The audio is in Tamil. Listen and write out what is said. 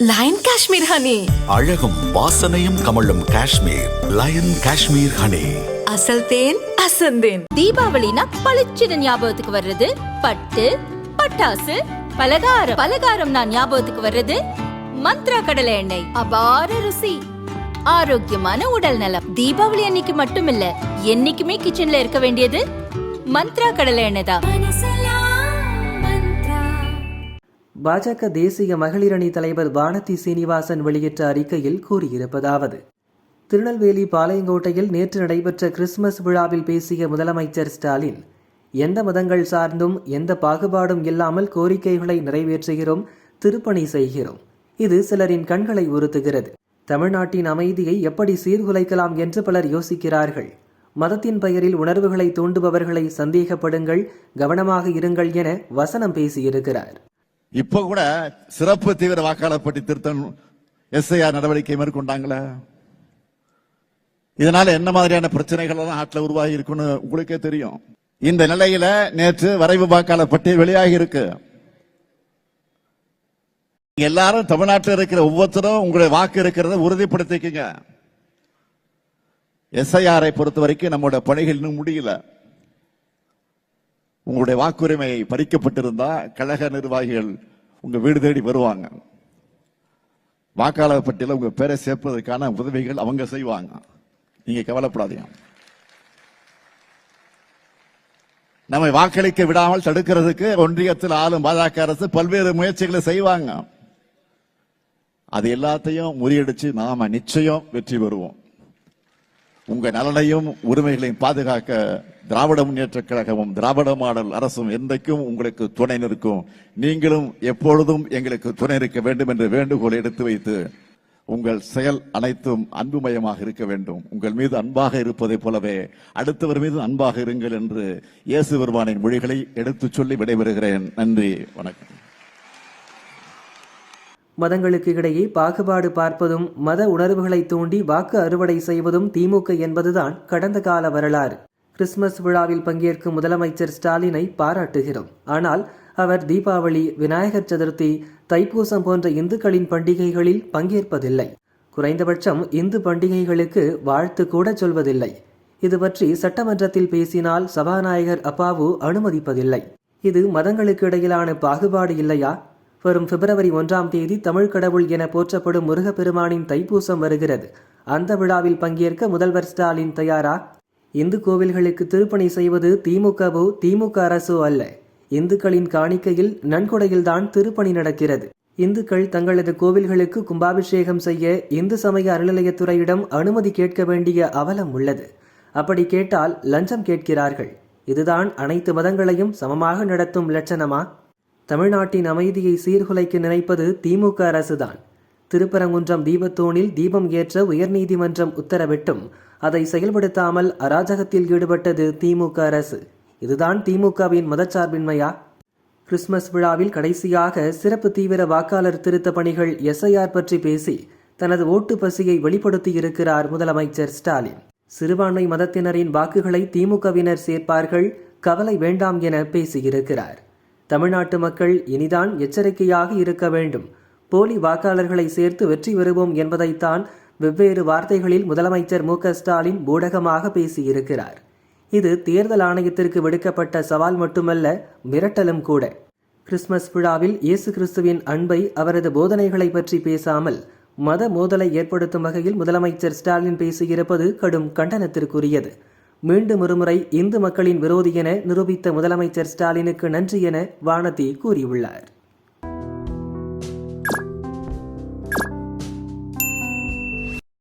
லயன் காஷ்மீர் ஹனி அழகும் வாசனையும் கமழும் காஷ்மீர். லயன் காஷ்மீர் ஹனி அசல் தேன் அசந்தேன் தீபாவளினா பளிச்சுன்னு ஞாபகத்துக்கு வர்றது பட்டு பட்டாசு பலகாரம். பலகாரம் நான் ஞாபகத்துக்கு வர்றது மந்த்ரா கடலை எண்ணெய். அபார ருசி. ஆரோக்கியமான உடல் நலம். தீபாவளி அன்னைக்கு மட்டும் இல்ல என்னைக்குமே கிச்சன்ல இருக்க வேண்டியது மந்த்ரா கடலை எண்ணெய் தான். பாஜக தேசிய மகளிர் அணி தலைவர் வானதி சீனிவாசன் வெளியிட்ட அறிக்கையில் கூறியிருப்பதாவது திருநெல்வேலி பாளையங்கோட்டையில் நேற்று நடைபெற்ற கிறிஸ்துமஸ் விழாவில் பேசிய முதலமைச்சர் ஸ்டாலின் எந்த மதங்கள் சார்ந்தும் எந்த பாகுபாடும் இல்லாமல் கோரிக்கைகளை நிறைவேற்றுகிறோம் திருப்பணி செய்கிறோம். இது சிலரின் கண்களை உறுத்துகிறது. தமிழ்நாட்டின் அமைதியை எப்படி சீர்குலைக்கலாம் என்று பலர் யோசிக்கிறார்கள். மதத்தின் பெயரில் உணர்வுகளை தூண்டுபவர்களை சந்தேகப்படுங்கள் கவனமாக இருங்கள் என வசனம் பேசியிருக்கிறார். இப்ப கூட சிறப்பு தீவிர வாக்காளர் பட்டி திருத்தம் எஸ்ஐஆர் நடவடிக்கை மேற்கொண்டாங்களே? இதனால என்ன மாதிரியான பிரச்சனைகள் எல்லாம் நாட்டில் உருவாகி இருக்குன்னு உங்களுக்கே தெரியும். இந்த நிலையில நேற்று வரைவு வாக்காளர் பட்டியல் வெளியாகி இருக்கு. எல்லாரும் தமிழ்நாட்டில் இருக்கிற ஒவ்வொருத்தரும் உங்களுடைய வாக்கு இருக்கிறத உறுதிப்படுத்திக்கங்க. எஸ்ஐஆரை பொறுத்த வரைக்கும் நம்மளோட பணிகள் இன்னும் முடியல. உங்களுடைய வாக்குரிமை பறிக்கப்பட்டிருந்தா கழக நிர்வாகிகள் உங்க வீடு தேடி வருவாங்க. வாக்காளர் பட்டியல உங்க பேரை சேர்ப்பதற்கான உதவிகள் அவங்க செய்வாங்க. நீங்க கவலைப்படாதீங்க. நம்மை வாக்களிக்க விடாமல் தடுக்கிறதுக்கு ஒன்றியத்தில் ஆளும் பாஜக அரசு பல்வேறு முயற்சிகளை செய்வாங்க. அது எல்லாத்தையும் முறியடிச்சு நாம நிச்சயம் வெற்றி பெறுவோம். உங்க நலனையும் உரிமைகளையும் பாதுகாக்க திராவிட முன்னேற்ற கழகமும் திராவிட மாடல் அரசும் என்றைக்கும் உங்களுக்கு துணை நிற்கும். நீங்களும் எப்பொழுதும் எங்களுக்கு துணை இருக்க வேண்டும் என்று வேண்டுகோளை எடுத்து வைத்து உங்கள் செயல் அனைத்தும் அன்புமயமாக இருக்க வேண்டும். உங்கள் மீது அன்பாக இருப்பதைப் போலவே அடுத்தவர் மீது அன்பாக இருங்கள் என்று இயேசு பெருமானின் மொழிகளை எடுத்துச் சொல்லி விடைபெறுகிறேன். நன்றி வணக்கம். மதங்களுக்கு இடையே பாகுபாடு பார்ப்பதும் மத உணர்வுகளை தூண்டி வாக்கு அறுவடை செய்வதும் திமுக என்பதுதான் கடந்த கால வரலாறு. கிறிஸ்துமஸ் விழாவில் பங்கேற்கும் முதலமைச்சர் ஸ்டாலினை பாராட்டுகிறோம். ஆனால் அவர் தீபாவளி விநாயகர் சதுர்த்தி தைப்பூசம் போன்ற இந்துக்களின் பண்டிகைகளில் பங்கேற்பதில்லை. குறைந்தபட்சம் இந்து பண்டிகைகளுக்கு வாழ்த்து கூட சொல்வதில்லை. இது பற்றி சட்டமன்றத்தில் பேசினால் சபாநாயகர் அப்பாவு அனுமதிப்பதில்லை. இது மதங்களுக்கு இடையிலான பாகுபாடு இல்லையா? வரும் பிப்ரவரி ஒன்றாம் தேதி தமிழ் கடவுள் என போற்றப்படும் முருகப்பெருமானின் தைப்பூசம் வருகிறது. அந்த விழாவில் பங்கேற்க முதல்வர் ஸ்டாலின் தயாரா? இந்து கோவில்களுக்கு திருப்பணி செய்வது திமுகவோ திமுக அரசோ அல்ல. இந்துக்களின் காணிக்கையில் நன்கொடையில்தான் திருப்பணி நடக்கிறது. இந்துக்கள் தங்களது கோவில்களுக்கு கும்பாபிஷேகம் செய்ய இந்து சமய அறநிலையத்துறையிடம் அனுமதி கேட்க வேண்டிய அவலம் உள்ளது. அப்படி கேட்டால் லஞ்சம் கேட்கிறார்கள். இதுதான் அனைத்து மதங்களையும் சமமாக நடத்தும் லட்சணமா? தமிழ்நாட்டின் அமைதியை சீர்குலைக்க நினைப்பது திமுக அரசுதான். திருப்பரங்குன்றம் தீபத்தூணில் தீபம் ஏற்ற உயர்நீதிமன்றம் உத்தரவிட்டும். அதை செயல்படுத்தாமல் அராஜகத்தில் ஈடுபட்டது திமுக அரசு. இதுதான் திமுகவின் மதச்சார்பின்மையா? கிறிஸ்துமஸ் விழாவில் கடைசியாக சிறப்பு தீவிர வாக்காளர் திருத்த பணிகள் எஸ்ஐஆர் பற்றி பேசி தனது ஓட்டு பசியை வெளிப்படுத்தியிருக்கிறார் முதலமைச்சர் ஸ்டாலின். சிறுபான்மை மதத்தினரின் வாக்குகளை திமுகவினர் சேர்ப்பார்கள் கவலை வேண்டாம் என பேசியிருக்கிறார். தமிழ்நாட்டு மக்கள் இனிதான் எச்சரிக்கையாக இருக்க வேண்டும். போலி வாக்காளர்களை சேர்த்து வெற்றி பெறுவோம் என்பதைத்தான் வெவ்வேறு வார்த்தைகளில் முதலமைச்சர் மு ஸ்டாலின் ஊடகமாக பேசியிருக்கிறார். இது தேர்தல் ஆணையத்திற்கு விடுக்கப்பட்ட சவால் மட்டுமல்ல மிரட்டலும் கூட. கிறிஸ்துமஸ் விழாவில் இயேசு கிறிஸ்துவின் அன்பை அவரது போதனைகளை பற்றி பேசாமல் மத மோதலை ஏற்படுத்தும் வகையில் முதலமைச்சர் ஸ்டாலின் பேசியிருப்பது கடும் கண்டனத்திற்குரியது. மீண்டும் ஒருமுறை இந்து மக்களின் விரோதி என நிரூபித்த முதலமைச்சர் ஸ்டாலினுக்கு நன்றி என வானதி கூறியுள்ளார்.